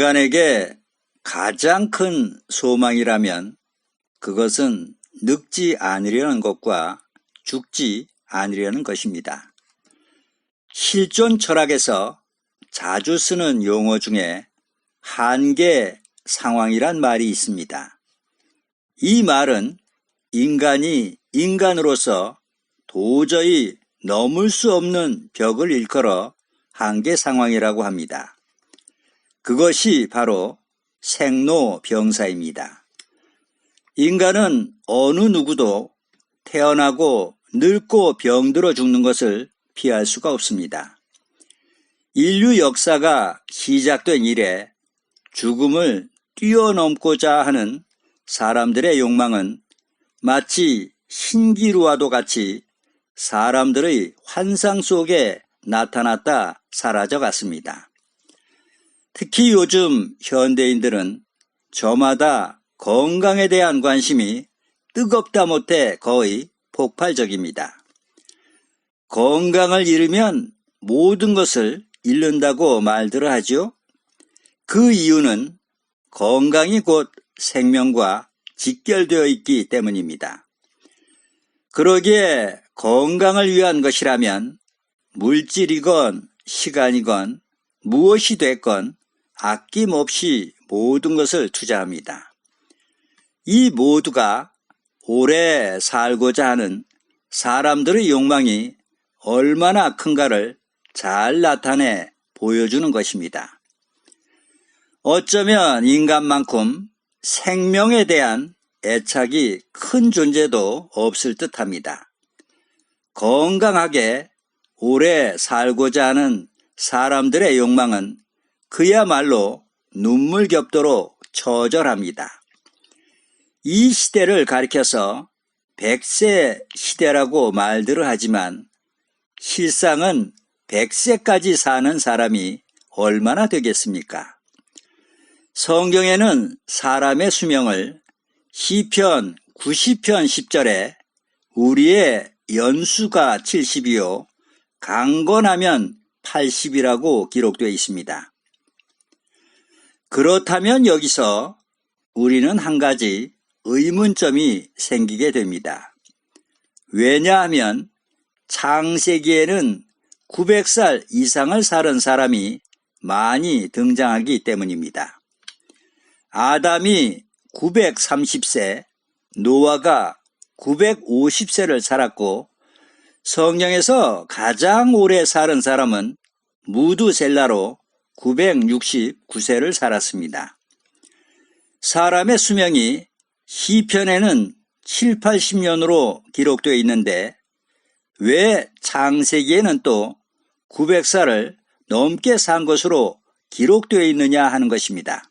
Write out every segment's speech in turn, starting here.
인간에게 가장 큰 소망이라면 그것은 늙지 않으려는 것과 죽지 않으려는 것입니다. 실존 철학에서 자주 쓰는 용어 중에 한계 상황이란 말이 있습니다. 이 말은 인간이 인간으로서 도저히 넘을 수 없는 벽을 일컬어 한계 상황이라고 합니다. 그것이 바로 생로병사입니다. 인간은 어느 누구도 태어나고 늙고 병들어 죽는 것을 피할 수가 없습니다. 인류 역사가 시작된 이래 죽음을 뛰어넘고자 하는 사람들의 욕망은 마치 신기루와도 같이 사람들의 환상 속에 나타났다 사라져 갔습니다. 특히 요즘 현대인들은 저마다 건강에 대한 관심이 뜨겁다 못해 거의 폭발적입니다. 건강을 잃으면 모든 것을 잃는다고 말들을 하죠. 그 이유는 건강이 곧 생명과 직결되어 있기 때문입니다. 그러기에 건강을 위한 것이라면 물질이건 시간이건 무엇이 됐건 아낌없이 모든 것을 투자합니다. 이 모두가 오래 살고자 하는 사람들의 욕망이 얼마나 큰가를 잘 나타내 보여주는 것입니다. 어쩌면 인간만큼 생명에 대한 애착이 큰 존재도 없을 듯 합니다. 건강하게 오래 살고자 하는 사람들의 욕망은 그야말로 눈물겹도록 처절합니다. 이 시대를 가리켜서 백세 시대라고 말들을 하지만 실상은 백세까지 사는 사람이 얼마나 되겠습니까? 성경에는 사람의 수명을 시편 90편 10절에 우리의 연수가 70이요 강건하면 80이라고 기록되어 있습니다. 그렇다면 여기서 우리는 한 가지 의문점이 생기게 됩니다. 왜냐하면 창세기에는 900살 이상을 살은 사람이 많이 등장하기 때문입니다. 아담이 930세, 노아가 950세를 살았고 성경에서 가장 오래 살은 사람은 무두셀라로 969세를 살았습니다. 사람의 수명이 시편에는 7, 80년으로 기록되어 있는데 왜 창세기에는 또 900살을 넘게 산 것으로 기록되어 있느냐 하는 것입니다.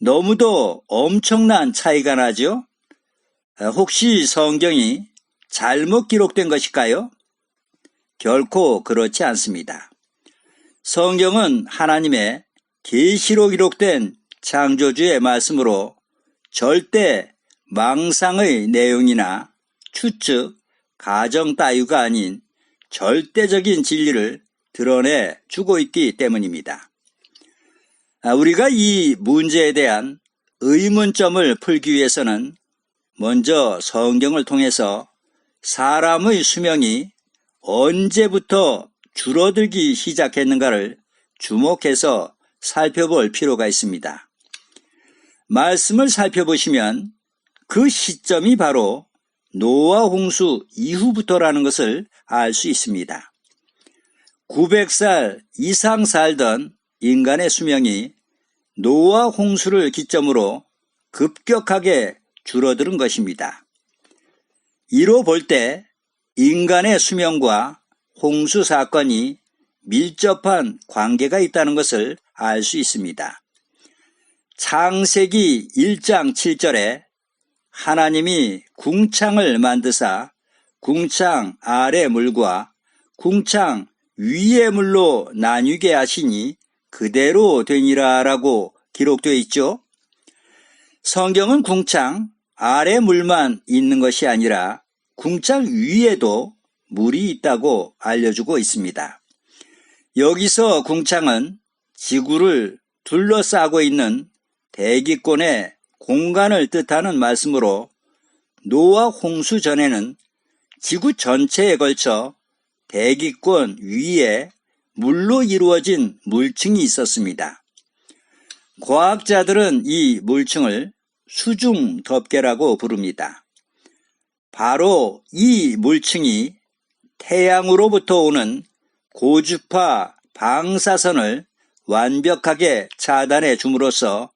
너무도 엄청난 차이가 나죠? 혹시 성경이 잘못 기록된 것일까요? 결코 그렇지 않습니다. 성경은 하나님의 계시로 기록된 창조주의 말씀으로 절대 망상의 내용이나 추측, 가정 따위가 아닌 절대적인 진리를 드러내 주고 있기 때문입니다. 아, 우리가 이 문제에 대한 의문점을 풀기 위해서는 먼저 성경을 통해서 사람의 수명이 언제부터 줄어들기 시작했는가를 주목해서 살펴볼 필요가 있습니다. 말씀을 살펴보시면 그 시점이 바로 노아 홍수 이후부터라는 것을 알 수 있습니다. 900살 이상 살던 인간의 수명이 노아 홍수를 기점으로 급격하게 줄어드는 것입니다. 이로 볼 때 인간의 수명과 홍수 사건이 밀접한 관계가 있다는 것을 알 수 있습니다. 창세기 1장 7절에 하나님이 궁창을 만드사 궁창 아래 물과 궁창 위의 물로 나뉘게 하시니 그대로 되니라라고 기록되어 있죠. 성경은 궁창 아래 물만 있는 것이 아니라 궁창 위에도 물이 있다고 알려주고 있습니다. 여기서 궁창은 지구를 둘러싸고 있는 대기권의 공간을 뜻하는 말씀으로 노아 홍수 전에는 지구 전체에 걸쳐 대기권 위에 물로 이루어진 물층이 있었습니다. 과학자들은 이 물층을 수중 덮개라고 부릅니다. 바로 이 물층이 태양으로부터 오는 고주파 방사선을 완벽하게 차단해 줌으로써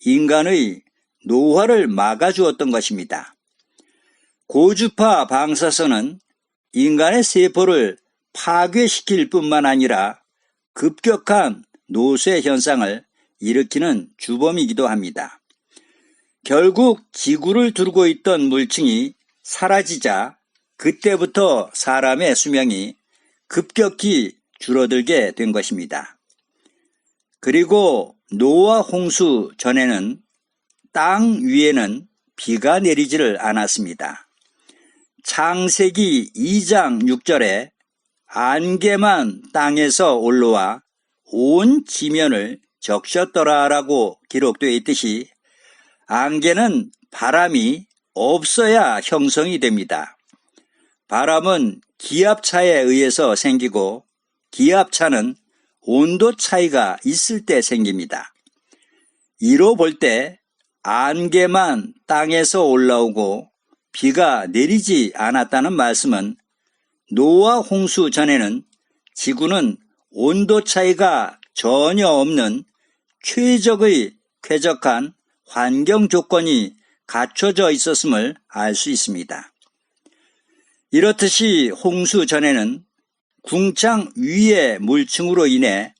인간의 노화를 막아주었던 것입니다. 고주파 방사선은 인간의 세포를 파괴시킬 뿐만 아니라 급격한 노쇠 현상을 일으키는 주범이기도 합니다. 결국 지구를 두르고 있던 물층이 사라지자 그때부터 사람의 수명이 급격히 줄어들게 된 것입니다. 그리고 노아 홍수 전에는 땅 위에는 비가 내리지를 않았습니다. 창세기 2장 6절에 안개만 땅에서 올라와 온 지면을 적셨더라라고 기록되어 있듯이 안개는 바람이 없어야 형성이 됩니다. 바람은 기압차에 의해서 생기고 기압차는 온도 차이가 있을 때 생깁니다. 이로 볼 때 안개만 땅에서 올라오고 비가 내리지 않았다는 말씀은 노아 홍수 전에는 지구는 온도 차이가 전혀 없는 최적의 쾌적한 환경 조건이 갖춰져 있었음을 알 수 있습니다. 이렇듯이 홍수 전에는 궁창 위의 물층으로 인해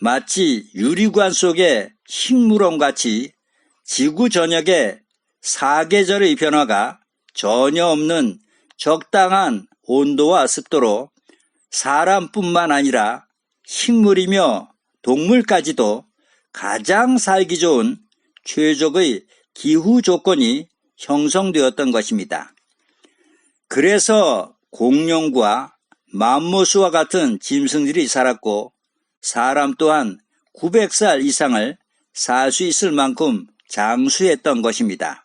마치 유리관 속의 식물원 같이 지구 전역의 사계절의 변화가 전혀 없는 적당한 온도와 습도로 사람뿐만 아니라 식물이며 동물까지도 가장 살기 좋은 최적의 기후 조건이 형성되었던 것입니다. 그래서 공룡과 맘모스와 같은 짐승들이 살았고 사람 또한 900살 이상을 살 수 있을 만큼 장수했던 것입니다.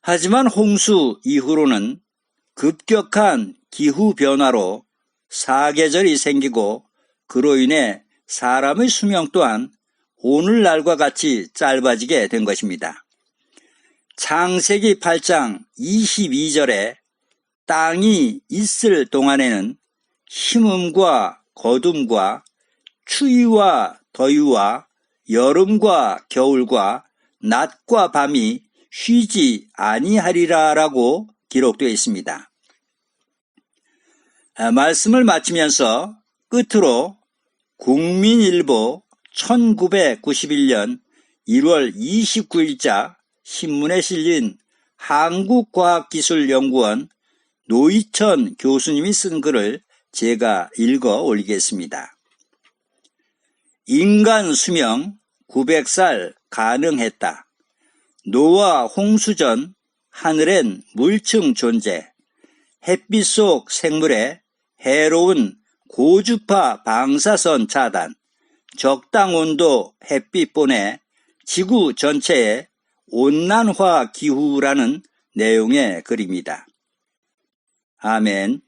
하지만 홍수 이후로는 급격한 기후 변화로 사계절이 생기고 그로 인해 사람의 수명 또한 오늘날과 같이 짧아지게 된 것입니다. 창세기 8장 22절에 땅이 있을 동안에는 힘음과 거둠과 추위와 더위와 여름과 겨울과 낮과 밤이 쉬지 아니하리라라고 기록되어 있습니다. 아, 말씀을 마치면서 끝으로 국민일보 1991년 1월 29일자 신문에 실린 한국과학기술연구원 노희천 교수님이 쓴 글을 제가 읽어 올리겠습니다. 인간 수명 900살 가능했다. 노아 홍수전 하늘엔 물층 존재. 햇빛 속 생물의 해로운 고주파 방사선 차단. 적당 온도 햇빛 보내 지구 전체에 온난화 기후라는 내용의 글입니다. 아멘.